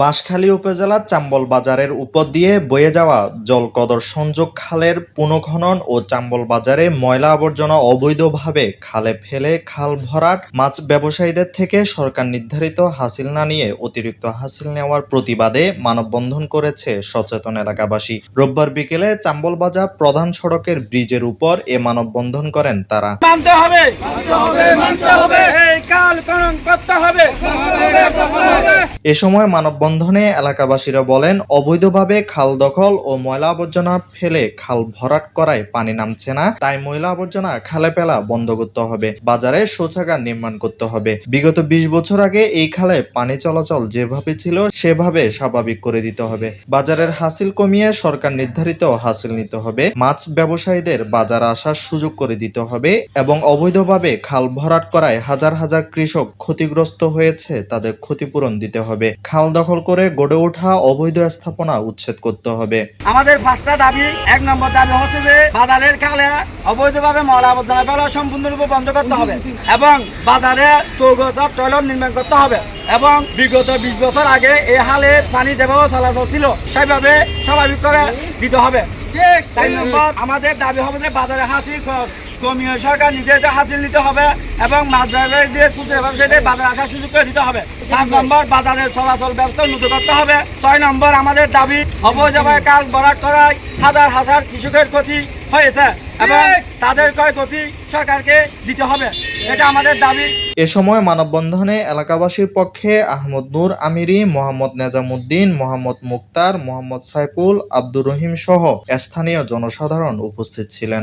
বাঁশখালী উপজেলার চাম্বল বাজারের উপর দিয়ে বয়ে যাওয়া জলকদর সংযোগ খালের পুনঃখনন ও চাম্বল বাজারে ময়লা আবর্জনা অবৈধভাবে খালে ফেলে খাল ভরাট মাছ ব্যবসায়ীদের থেকে সরকার নির্ধারিত হাসিল না নিয়ে অতিরিক্ত হাসিল নেওয়ার প্রতিবাদে মানববন্ধন করেছে সচেতন এলাকাবাসী। রোববার বিকেলে চাম্বল বাজার প্রধান সড়কের ব্রিজের উপর এ মানববন্ধন করেন তারা। মানতে হবে। মানতে হবে এই কাল করতে হবে। এ সময় মানববন্ধনে এলাকাবাসীরা বলেন, অবৈধভাবে খাল দখল ও ময়লা আবর্জনা ফেলে খাল ভরাট করায় পানি নামছে না, তাই ময়লা আবর্জনা খালে ফেলা বন্ধ করতে হবে, বাজারে শৌচাগার নির্মাণ করতে হবে। বিগত ২০ বছর আগে এই খালে পানি চলাচল যেভাবে ছিল, সেভাবে স্বাভাবিক করে দিতে হবে। বাজারের হাসিল কমিয়ে সরকার নির্ধারিত হাসিল নিতে হবে, মাছ ব্যবসায়ীদের বাজার আসার সুযোগ করে দিতে হবে এবং অবৈধভাবে খাল ভরাট করায় হাজার হাজার কৃষক ক্ষতিগ্রস্ত হয়েছে, তাদের ক্ষতিপূরণ দিতে হবে। খাল দখল করে গড়ে ওঠা অবৈধ স্থাপনা উচ্ছেদ করতে হবে। আমাদের পাঁচটা দাবি। এক নম্বর দাবি হচ্ছে যে বাজারের কালে অবৈধভাবে ময়লা আবর্জনা ফেলা সম্পূর্ণরূপে বন্ধ করতে হবে এবং বাজারে চৌগছাপ টয়লেট নির্মাণ করতে হবে এবং বিগত বিশ বছর আগে এই হালে পানি যেভাবে চলাচল ছিল, সেভাবে স্বাভাবিক করে দিতে হবে। আমাদের দাবি হবে যে বাজারে হাসিল কমিয়ে সরকার নিজেদের হাসিল নিতে হবে। এবং মাছ ব্যবসায়ীদের খুচরা ব্যবসায়ীদের বাজারে আসার সুযোগ করে দিতে হবে। পাঁচ নম্বর বাজারের চলাচল ব্যবস্থা উন্নত করতে হবে। ছয় নম্বর আমাদের দাবি অবৈধভাবে কাল বরাট করায় হাজার হাজার কৃষকের ক্ষতি হয়েছে এবং তাদের ক্ষয়ক্ষতি সরকারকে দিতে হবে। এটা আমাদের দাবি। এ সময় মানববন্ধনে এলাকাবাসীর পক্ষে আহমদ নূর আমিরি মোহাম্মদ নেজামুদ্দিন মোহাম্মদ মুক্তার মোহাম্মদ সাইফুল আব্দুর রহিম সহ স্থানীয় জনসাধারণ উপস্থিত ছিলেন।